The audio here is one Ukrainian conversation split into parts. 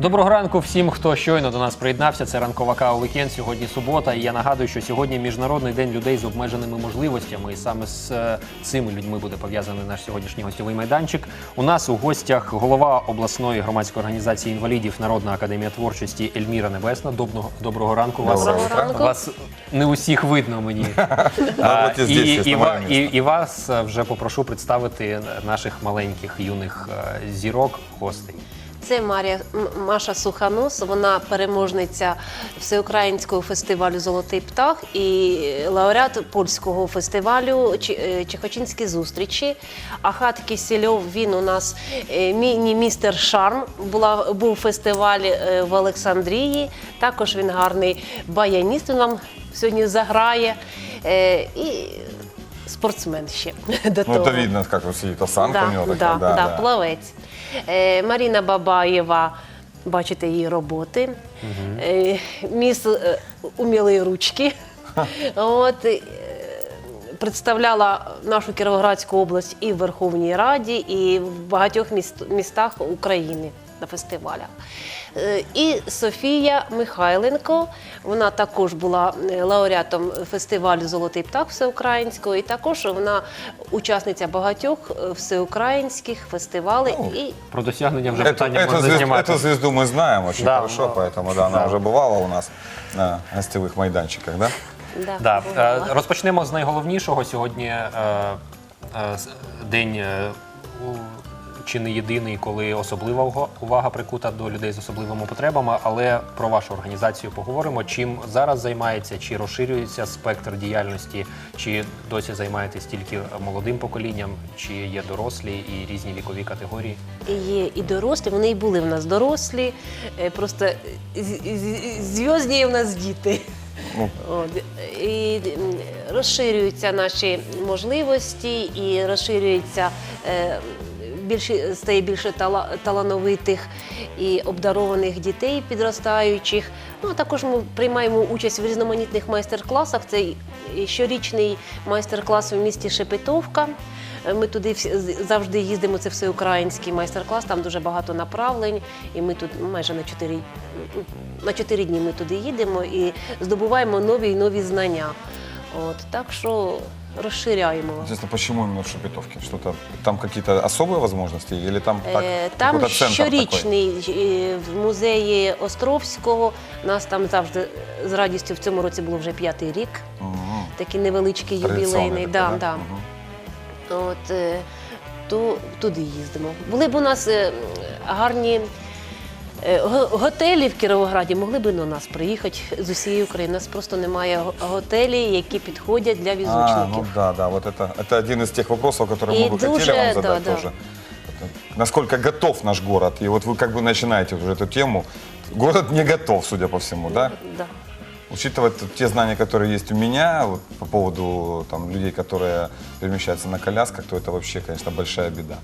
Доброго ранку всім, хто щойно до нас приєднався. Це ранкова кава вікенд. Сьогодні субота. І я нагадую, що сьогодні міжнародний день людей з обмеженими можливостями. І саме з е, цими людьми буде пов'язаний наш сьогоднішній гостьовий майданчик. У нас у гостях голова обласної громадської організації інвалідів Народна академія творчості Ельміра Небесна. Доброго доброго ранку. Вас Доброго Доброго ранку. вас не усіх видно мені. А і, і, ва- і, і вас е, вже попрошу представити наших маленьких юних е, зірок, гостей. Це Марія Маша Суханос. Вона переможниця всеукраїнського фестивалю Золотий птах і лауреат польського фестивалю е, Чехочинські зустрічі. Ахат Кісельов, він у нас е, міні-містер Шарм. Була був фестиваль е, в Олександрії. Також він гарний баяніст. Він нам сьогодні заграє. І спортсмен ще до Ну, того. это видно, как вот сидит осанка у него да, такая. да, да, плавець. Е, Маріна Бабаєва, бачите її роботи. Е, міс е, умілої ручки. От, е, представляла нашу Кіровоградську область і в Верховній Раді, і в багатьох міст- містах України на фестивалях. Е, І Софія Михайленко, вона також була е, лауреатом фестивалю Золотий птах всеукраїнського, і також вона учасниця багатьох е, всеукраїнських фестивалей. Ну, і Про досягнення вже Эту, питання эту можна звезду, знімати. эту звезду мы знаем очень Да, хорошо, ну, поэтому да, она да. уже бывала у нас на гостевых майданчиках, да? да, Да. бувала. е, Розпочнемо з найголовнішого. Сьогодні е, е, с- день е, у- чи не єдиний, коли особлива увага прикута до людей з особливими потребами. Але про вашу організацію поговоримо. Чим зараз займається, чи розширюється спектр діяльності, чи досі займаєтесь тільки молодим поколінням, чи є дорослі і різні вікові категорії? Є і дорослі, вони і були в нас дорослі, е, просто з- зв'язні в нас діти. Ну. От. І розширюються наші можливості і розширюється. е, Більше стає більше тала- талановитих і обдарованих дітей підростаючих. Ну а також ми приймаємо участь в різноманітних майстер-класах. Це щорічний майстер-клас в місті Шепетовка. Ми туди завжди їздимо. Це всеукраїнський майстер-клас. Там дуже багато направлень, і ми тут майже на 4, на 4 дні ми туди їдемо і здобуваємо нові і нові знання. От так що розширяємо. Интересно, почему именно в Шепетовке? Что-то там какие-то особые возможности или там так, Е, Там какой-то центр такой? щорічний е, в музеї Островського. Нас там завжди з радістю в цьому році було вже п'ятий рік. Мгм. Такий невеличкий ювілейний. такий, Да, да? да. Мгм. От, е, то туди їздимо. Були б у нас е, гарні готелі в Кіровограді, могли б до нас приїхати з усієї України. У нас просто немає го- готелів, які підходять для А, візочників. ну да, да, вот это, это один из тех вопросов, которые И мы бы хотели дуже, вам задать да, да. тоже. Это Насколько готов наш город? И вот вы как бы начинаете уже эту тему. Город не готов, судя по всему, да? Да. Учитывая т- те знания, которые есть у меня вот, по поводу там, людей, которые перемещаются на колясках, то это вообще, конечно, большая беда.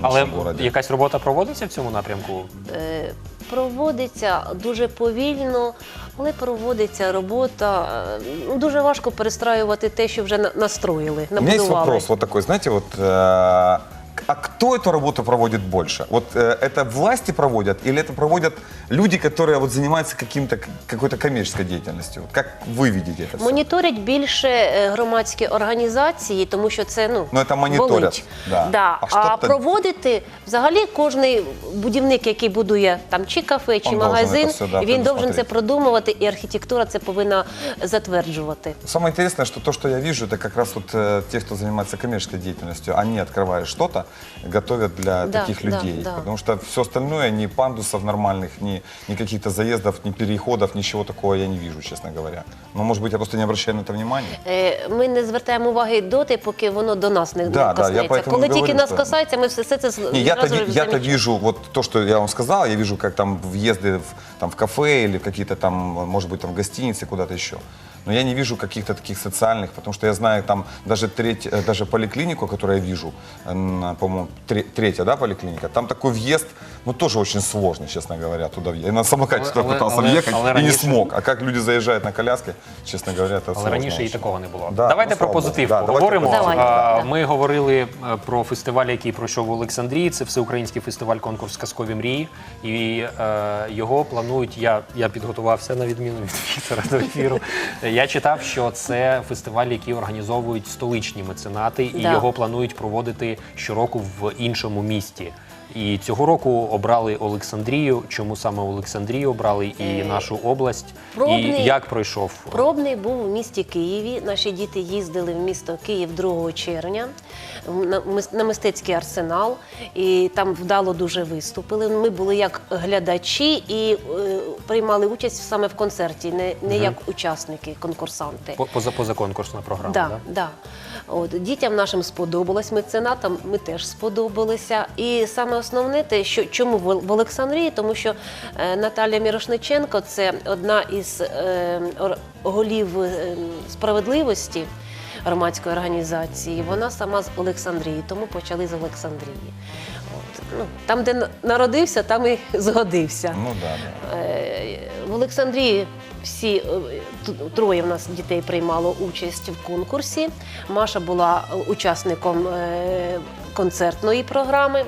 в Але нашем городе. якась робота проводиться в цьому напрямку? Е, Проводиться дуже повільно, але проводиться робота. Е, ну, Дуже важко перестраювати те, що вже на- настроїли, У меня есть набудували. вопрос вот такой, знаете, вот, э, а кто эту работу проводит больше? Вот э, это власти проводят или это проводят люди, которые вот занимаются каким-то, какой-то коммерческой деятельностью? Вот Как вы видите это все? Моніторять більше е, громадські організації, тому що це ну, Ну, це моніторять, болить. да. Да. А А, що тоді? проводити взагалі кожний будівник, який будує там чи кафе, чи Он должен магазин, це все, да, він должен це предусмотреть. продумувати, і архітектура це повинна затверджувати. Самое интересное, что то, что я вижу, это как раз вот э, те, кто занимается коммерческой деятельностью, они открывают что-то, готовят для Да, таких да, людей. да. Потому что все остальное, ни пандусов нормальных, ни, ни каких-то заездов, ни переходов, ничего такого я не вижу, честно говоря. Но, может быть, я просто не обращаю на это внимания. Е, Ми не звертаємо уваги доти, поки воно до нас не, Да, не да, я коснеться. поэтому Коли говорю, тільки нас що- касається, ми все, все це Не, я-то, зразу ви- я-то замічаємо. вижу вот то, что я вам сказал, я вижу, как там въезды в, там, в кафе или в какие-то там, может быть, там в гостиницы, куда-то еще. но я не вижу каких-то таких социальных, потому что я знаю там даже треть, э, даже поликлинику, которую я вижу, э, на, по-моему, тре- третья, да, поликлиника, там такой въезд, ну, тоже очень сложный, честно говоря, туда въехать. Я на самокате Але- туда але- пытался але- въехать але и не раніше- смог. А как люди заезжают на коляске, честно говоря, это Але сложно раніше і очень. такого не було. Да, давайте ну, про слава позитив Богу. Да, поговоримо. давайте про позитив. А, Давайте, Ми говорили е, про фестиваль, який пройшов в Олександрії. Це всеукраїнський фестиваль конкурс Казкові мрії. І е, його планують. Я, я підготувався на відміну від Віктора до ефіру. Я читав, що це фестиваль, який організовують столичні меценати, і Да. його планують проводити щороку в іншому місті. І цього року обрали Олександрію. Чому саме Олександрію обрали і Е, нашу область? пробний- І як пройшов Пробний був у місті Києві. Наші діти їздили в місто Київ 2 червня на мистецький арсенал, і там вдало дуже виступили. Ми були як глядачі і е, приймали участь саме в концерті, не, не як учасники, конкурсанти. По- поза позаконкурсна програма? Да, да? да. От, дітям нашим сподобалось, меценатам ми теж сподобалися. І саме основне те, що чому в Олександрії, тому що е, Наталія Мірошниченко це одна із е, голів е, справедливості громадської організації. Вона сама з Олександрії, тому почали з Олександрії. От, ну, там, де народився, там і згодився. Ну да, да. В Олександрії всі троє в нас дітей приймало участь в конкурсі. Маша була учасником концертної програми.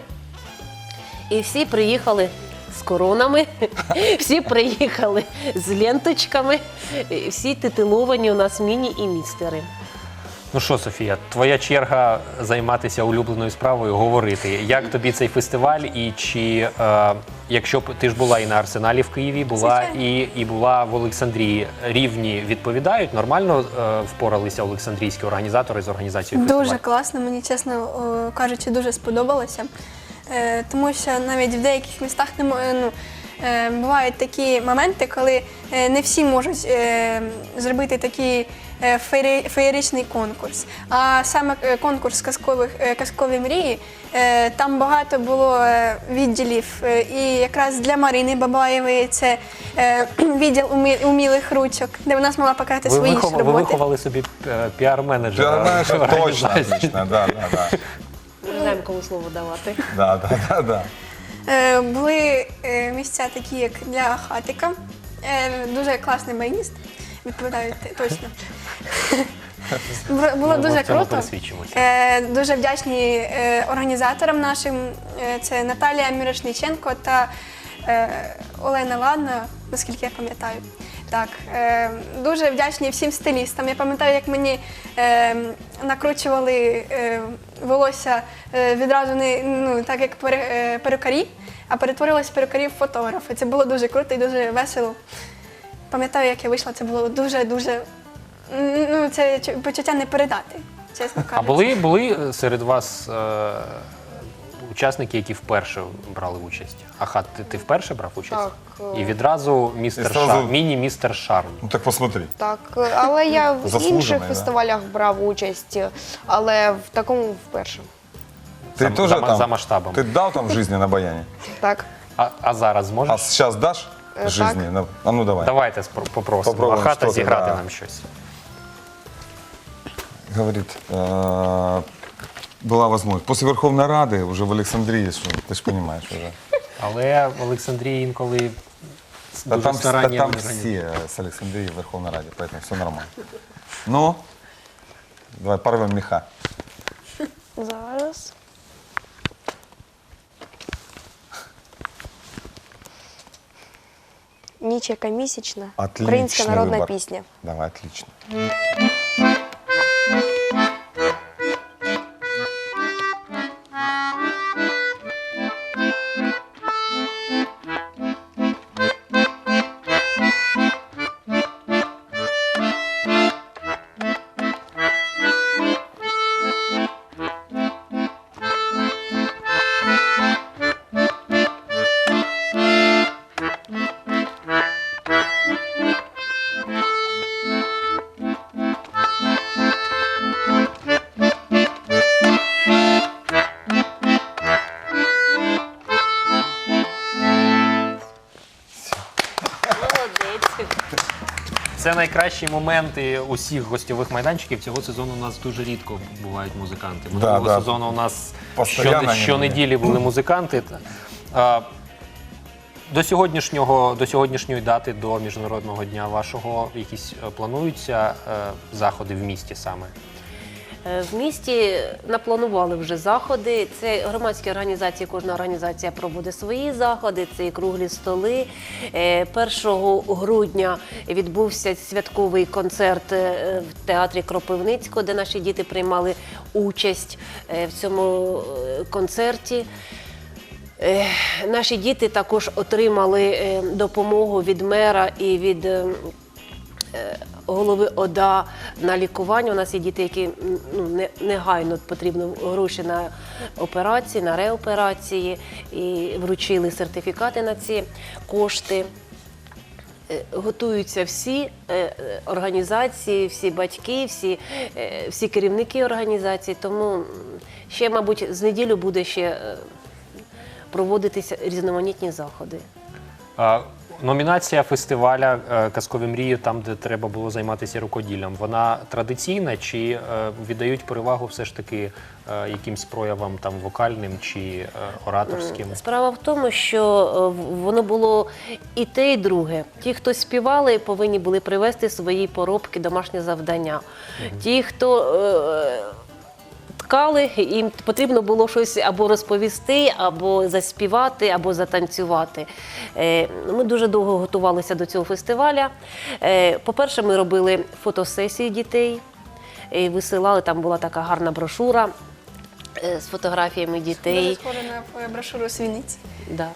І всі приїхали з коронами, всі приїхали з ленточками, всі титуловані у нас міні і містери. Ну що, Софія, твоя черга займатися улюбленою справою, говорити. Як тобі цей фестиваль? І чи е, якщо б ти ж була і на арсеналі в Києві, була і, і була в Олександрії, рівні відповідають? Нормально е, впоралися олександрійські організатори з організацією Дуже класно, мені чесно кажучи, дуже сподобалося. Е, тому що навіть в деяких містах не е, ну, е, бувають такі моменти, коли не всі можуть зробити такий феєричний конкурс. А саме конкурс казкових, казкові мрії, там багато було відділів. І якраз для Марини Бабаєвої це відділ умі- умілих ручок, де вона змогла показати свої вихов- ви роботи. виховали собі піар-менеджера. Пиар-менеджер точно отлично, да, да, да. Знаємо, кому слово давати. Да, да, да, да. Е, Були е, місця такі, як для хатика. Е, Дуже класний баяніст, відповідають точно. Бу- Було Ми дуже в цьому круто. пересвідчимося. Е, Дуже вдячні е, організаторам нашим. Е, Це Наталія Мірошниченко та е, Олена Ладна, наскільки я пам'ятаю. Так, е, дуже вдячні всім стилістам. Я пам'ятаю, як мені е, накручували е, волосся е, відразу не ну, так, як е, перукарі, а перетворилось в фотограф. Це було дуже круто і дуже весело. Пам'ятаю, як я вийшла, це було дуже-дуже. Ну, це почуття не передати, чесно кажучи. А були, були е, серед вас е, учасники, які вперше брали участь? Ахат, ти, ти вперше брав участь? Так, е. І відразу містер І зразу- Шарм, міні-містер Шарм. Ну так посмотри. Так, е, але я в Заслужений, інших да? фестивалях брав участь, але в такому вперше. Ты За- тоже за- там? за масштабом. Ты дал там жизни на баяне? Так. А, а зараз зможеш? А сейчас дашь Э, жизни? На- А ну давай. Давайте спро- попросимо Попробуємо Ахата щось, зіграти да. нам щось. Говорит, э, была возможность. После Верховной Рады уже в Александрии, что, ты же понимаешь уже. Але в Олександрії інколи з Да дуже там, да старанням там організують. все с Александрии в Верховной Раде, поэтому все нормально. Ну, давай порвем меха. Зараз. Ніч яка місячна. Отличный Українська народна выбор. пісня. Давай, отлично. Це найкращі моменти усіх гостьових майданчиків. Цього сезону у нас дуже рідко бувають музиканти. Да, Минулого да. сезону у нас Постоянно щонеділі були музиканти. А, До сьогоднішнього, до сьогоднішньої дати, до міжнародного дня вашого, якісь е, плануються е, заходи в місті саме. Е, В місті напланували вже заходи. Це громадські організації, кожна організація проводить свої заходи. Це і круглі столи. Е, 1 грудня відбувся святковий концерт е, в театрі Кропивницького, де наші діти приймали участь е, в цьому е, концерті. Е, Наші діти також отримали е, допомогу від мера і від е, е, голови ОДА на лікування. У нас є діти, які ну, не- негайно потрібно гроші на операції, на реоперації, і вручили сертифікати на ці кошти. Е, Готуються всі е, е, організації, всі батьки, всі, всі керівники організацій. Тому ще, мабуть, з неділю буде ще проводитися різноманітні заходи. А, Номінація фестиваля е, Казкові мрії, там, де треба було займатися рукоділлям, вона традиційна чи е, віддають перевагу все ж таки е, якимсь проявам там вокальним чи ораторським? Справа в тому, що воно було і те, і друге. Ті, хто співали, повинні були привести свої поробки, домашні завдання. Ті, хто е, їм потрібно було щось або розповісти, або заспівати, або затанцювати. Е, Ми дуже довго готувалися до цього фестиваля. Е, По-перше, ми робили фотосесії дітей. Висилали, там була така гарна брошура з фотографіями дітей. Дуже схоже на твою брошуру з Вінниці. Да.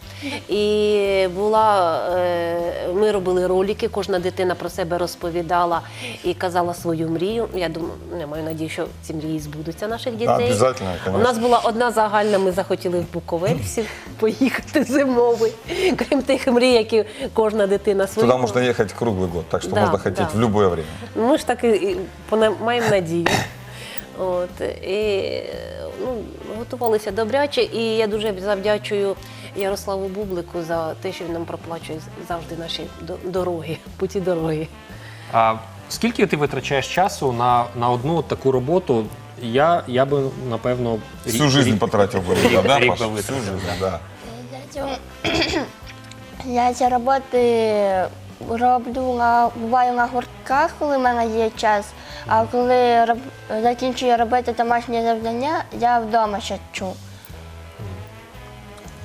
І була, е, ми робили ролики, кожна дитина про себе розповідала і казала свою мрію. Я думаю, я маю надію, що ці мрії збудуться наших дітей. Обязательно, У нас була одна загальна, ми захотіли в Буковель всі поїхати зимовий. Крім тих мрій, які кожна дитина свою. Туда можно ехать круглый год, так что Да, можно хотеть да. в любое время. Ми ж так і- і маємо надію. От, і, ну, готувалися добряче, і я дуже завдячую Ярославу Бублику за те, що він нам проплачує завжди наші дороги, путі дороги. А скільки ти витрачаєш часу на, на одну таку роботу? Я, я би напевно Всю жизнь потратил бы, рік- да, рік Паша? Всю жизнь, да. я ці роботи роблю на буваю на гуртках, коли в мене є час. А коли роб, закінчую робити домашні завдання, я вдома ще чу.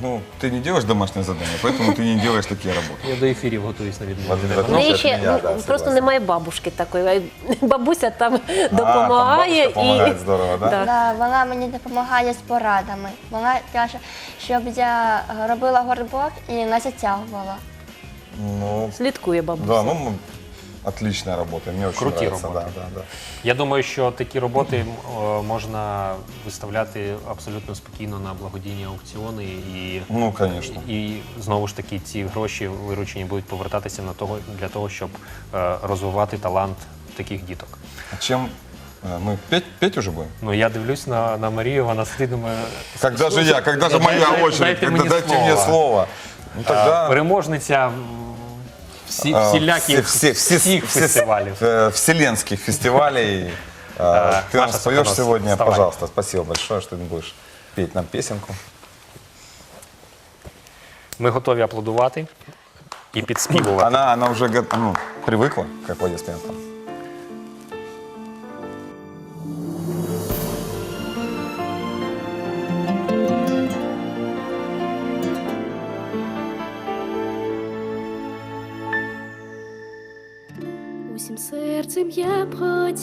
Ну, ты не делаешь домашнее задание, поэтому ты не делаешь такие работы. Я до ефірів готуюсь на відмову. Один від тебе. раз. В неї це ще я, да, ну, просто согласен. немає бабушки такої. а Бабуся там А, там допомагає бабушка помогает здорово, да? Да. Да, вона мені допомагає з порадами. Вона каже, щоб я робила горбок і не затягувала. Ну, слідкує бабуся. да, ну, м, отличная работа, мне очень Крути нравится. работы. Да, да, да. Я думаю, що такі роботи м, о, можна виставляти абсолютно спокійно на благодійні аукціони і. Ну, конечно. І знову ж таки ці гроші виручені будуть повертатися на того для того, щоб е, розвивати талант таких діток. А чем э, мы петь, петь уже будем? Ну я дивлюсь на, на Марію, вона сидить, думає, Когда же я, когда же моя Дайте- очередь, дайте когда мне дайте слово. мне слово. Ну а, тогда переможниця м, всі, а, всіляких все- все- всіх все- фестивалів. э, вселенских фестивалей. А, А, Ты нам Маша споешь Соконос, сегодня, вставай. пожалуйста. Спасибо большое, что ты будешь петь нам песенку. Ми готові аплодувати і підспівувати. Она, она уже го- ну, привыкла к аплодисментам.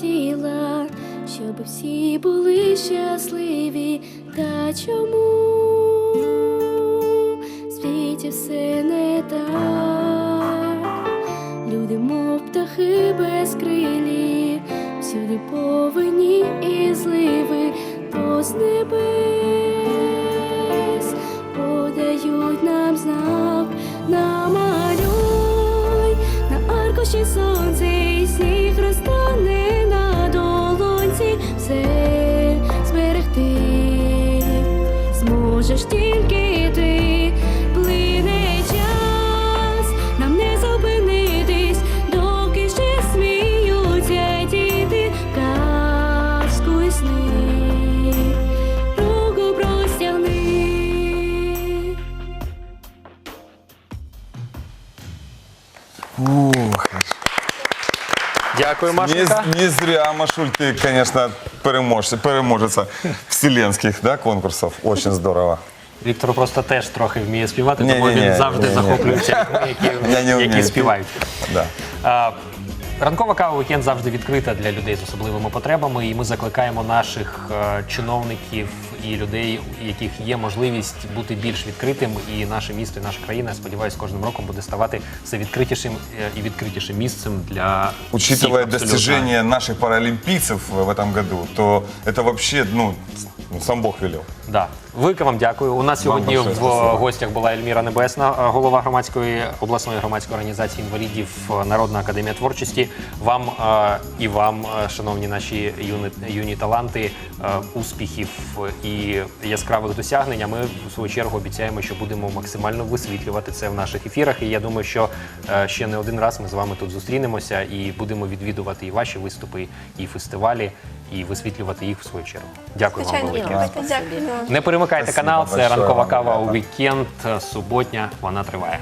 Хотіла, щоб всі були щасливі, та чому? В світі все не так, Дякую, Не, Машенька. не зря, Машуль, ты, конечно, переможешь, переможется вселенских да, конкурсов. Очень здорово. Віктор просто теж трохи вміє співати, тому Ні-ні-ні, він завжди ні-ні. захоплюється людьми, Я не які, які вмію. співають. Да. А, Ранкова кава вікенд завжди відкрита для людей з особливими потребами, і ми закликаємо наших е, чиновників і людей, у яких є можливість бути більш відкритим. І наше місто, і наша країна, я сподіваюся, кожним роком буде ставати все відкритішим е, і відкритішим місцем для всіх Учитывая абсолютно. достижения наших паралимпийцев в этом году, то это вообще, ну, сам Бог велел. Да. Велике вам дякую. У нас сьогодні в гостях була Ельміра Небесна, е, голова громадської обласної громадської організації інвалідів е, Народна академія творчості. Вам е, і вам, шановні наші юні, юні таланти, успіхів і яскравих досягнень. А Ми в свою чергу обіцяємо, що будемо максимально висвітлювати це в наших ефірах. І я думаю, що ще не один раз ми з вами тут зустрінемося і будемо відвідувати і ваші виступи, і фестивалі, і висвітлювати їх в свою чергу. Дякую вам велике. дякую. Не Спасибо канал, це ранкова кава у вікенд. Суботня, вона триває.